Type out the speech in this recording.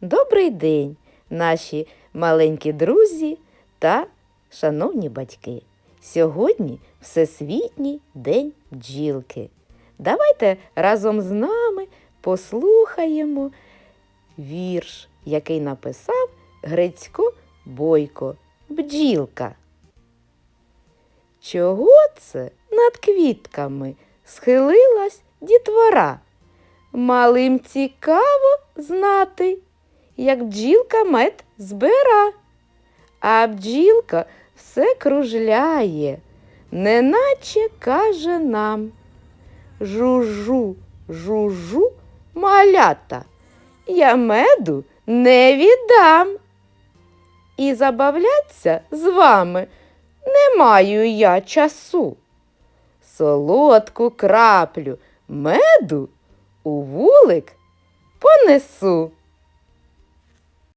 Добрий день, наші маленькі друзі та шановні батьки. Сьогодні Всесвітній день бджілки. Давайте разом з нами послухаємо вірш, який написав Грицько Бойко Бджілка. Чого це над квітками схилилась дітвора? Малим цікаво знати, як бджілка мед збира. А бджілка все кружляє, неначе каже нам. Жужу, жужу, малята, я меду не віддам. І забавляться з вами не маю я часу. Солодку краплю меду у вулик понесу.